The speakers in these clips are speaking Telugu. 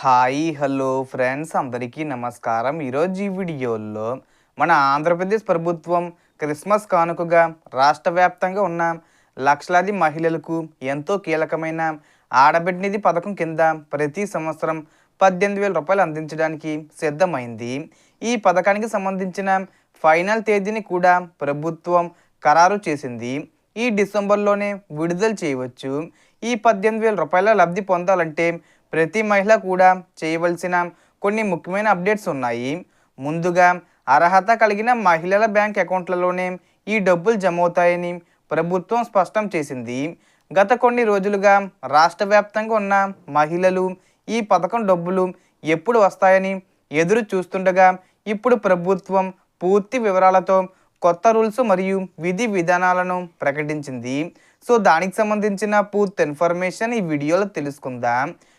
Hi hello friends. అందరికీ నమస్కారం. ఈరోజు ఈ వీడియోలో మన ఆంధ్రప్రదేశ్ ప్రభుత్వం క్రిస్మస్ కానుకగా రాష్ట్ర వ్యాప్తంగా ఉన్న లక్షలాది మహిళలకు ఎంతో కీలకమైన ఆడబిడ్డ నిధి పథకం కింద ప్రతి సంవత్సరం పద్దెనిమిది వేల రూపాయలు అందించడానికి సిద్ధమైంది. ఈ పథకానికి సంబంధించిన ఫైనల్ తేదీని కూడా ప్రభుత్వం ఖరారు చేసింది. ఈ డిసెంబర్లోనే విడుదల చేయవచ్చు. ఈ పద్దెనిమిది వేల రూపాయల లబ్ధి పొందాలంటే ప్రతి మహిళ కూడా చేయవలసిన కొన్ని ముఖ్యమైన అప్డేట్స్ ఉన్నాయి. ముందుగా అర్హత కలిగిన మహిళల బ్యాంక్ అకౌంట్లలోనే ఈ డబ్బులు జమ అవుతాయని ప్రభుత్వం స్పష్టం చేసింది. గత కొన్ని రోజులుగా రాష్ట్ర వ్యాప్తంగా ఉన్న మహిళలు ఈ పథకం డబ్బులు ఎప్పుడు వస్తాయని ఎదురు చూస్తుండగా ఇప్పుడు ప్రభుత్వం పూర్తి వివరాలతో కొత్త రూల్స్ మరియు విధి విధానాలను ప్రకటించింది. సో దానికి సంబంధించిన పూర్తి ఇన్ఫర్మేషన్ ఈ వీడియోలో తెలుసుకుందాం.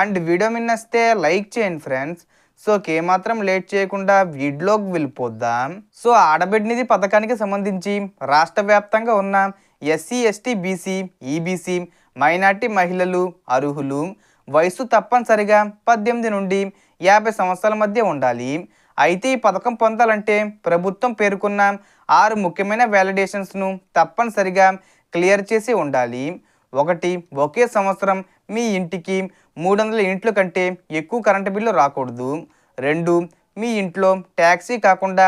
అండ్ వీడియో మిన్నస్తే లైక్ చేయండి ఫ్రెండ్స్. సో ఏమాత్రం లేట్ చేయకుండా వీడియోకి వెళ్ళిపోద్దాం. సో ఆడబిడ్నిధి పథకానికి సంబంధించి రాష్ట్ర వ్యాప్తంగా ఉన్న SC ST BC EBC minority మహిళలు అర్హులు వయసు తప్పనిసరిగా పద్దెనిమిది నుండి యాభై సంవత్సరాల మధ్య ఉండాలి. అయితే ఈ పథకం పొందాలంటే ప్రభుత్వం పేర్కొన్న ఆరు ముఖ్యమైన వ్యాలిడేషన్స్ను తప్పనిసరిగా క్లియర్ చేసి ఉండాలి. ఒకటి ఒకే సంవత్సరం మీ ఇంటికి మూడు వందల యూనిట్ల కంటే ఎక్కువ కరెంటు బిల్లు రాకూడదు. రెండు మీ ఇంట్లో ట్యాక్సీ కాకుండా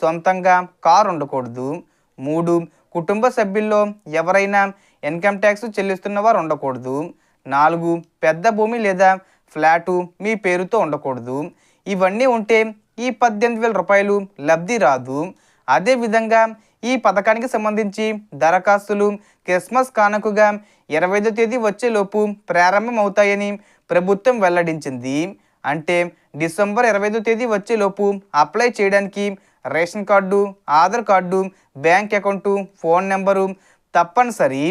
సొంతంగా కారు ఉండకూడదు. మూడు కుటుంబ సభ్యుల్లో ఎవరైనా ఇన్కమ్ ట్యాక్స్ చెల్లిస్తున్న వారు ఉండకూడదు. నాలుగు పెద్ద భూమి లేదా ఫ్లాటు మీ పేరుతో ఉండకూడదు. ఇవన్నీ ఉంటే ఈ పద్దెనిమిది వేల రూపాయలు లబ్ధి రాదు. అదేవిధంగా ఈ పథకానికి సంబంధించి దరఖాస్తులు క్రిస్మస్ కానుకగా ఇరవై ఐదో తేదీ వచ్చేలోపు ప్రారంభం అవుతాయని ప్రభుత్వం వెల్లడించింది. అంటే డిసెంబర్ ఇరవై ఐదో తేదీ వచ్చేలోపు అప్లై చేయడానికి ration card Aadhaar card bank account phone number తప్పనిసరి.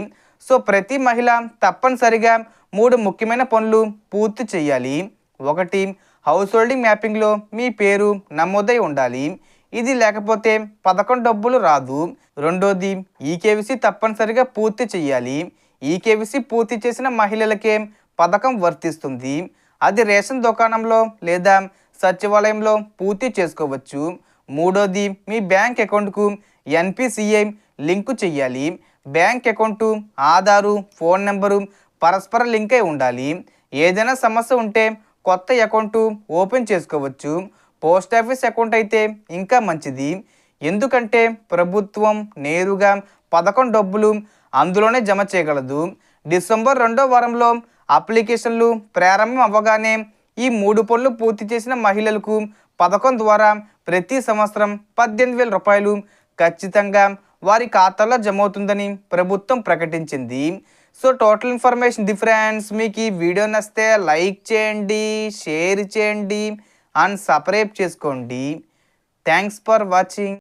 సో ప్రతి మహిళ తప్పనిసరిగా మూడు ముఖ్యమైన పనులు పూర్తి చేయాలి. ఒకటి హౌస్ హోల్డింగ్ మ్యాపింగ్లో మీ పేరు నమోదై ఉండాలి. ఇది లేకపోతే పథకం డబ్బులు రాదు. రెండోది ఈకేవిసి తప్పనిసరిగా పూర్తి చేయాలి. ఈకేవిసి పూర్తి చేసిన మహిళలకే పథకం వర్తిస్తుంది. అది రేషన్ దుకాణంలో లేదా సచివాలయంలో పూర్తి చేసుకోవచ్చు. మూడోది మీ బ్యాంక్ అకౌంట్కు ఎన్పిసిఐ లింకు చేయాలి. Bank account Aadhaar phone number పరస్పర లింక్ అయి ఉండాలి. ఏదైనా సమస్య ఉంటే కొత్త అకౌంటు ఓపెన్ చేసుకోవచ్చు. పోస్ట్ ఆఫీస్ అకౌంట్ అయితే ఇంకా మంచిది. ఎందుకంటే ప్రభుత్వం నేరుగా పథకం డబ్బులు అందులోనే జమ చేయగలదు. డిసెంబర్ రెండో వారంలో అప్లికేషన్లు ప్రారంభం అవ్వగానే ఈ మూడు పనులు పూర్తి చేసిన మహిళలకు పథకం ద్వారా ప్రతి సంవత్సరం పద్దెనిమిది వేల రూపాయలు ఖచ్చితంగా వారి ఖాతాలో జమ అవుతుందని ప్రభుత్వం ప్రకటించింది. సో టోటల్ ఇన్ఫర్మేషన్ డిఫరెన్స్ మీకు ఈ వీడియో నచ్చితే లైక్ చేయండి షేర్ చేయండి. అండ్ సపరేట్ చేసుకోండి. Thanks for watching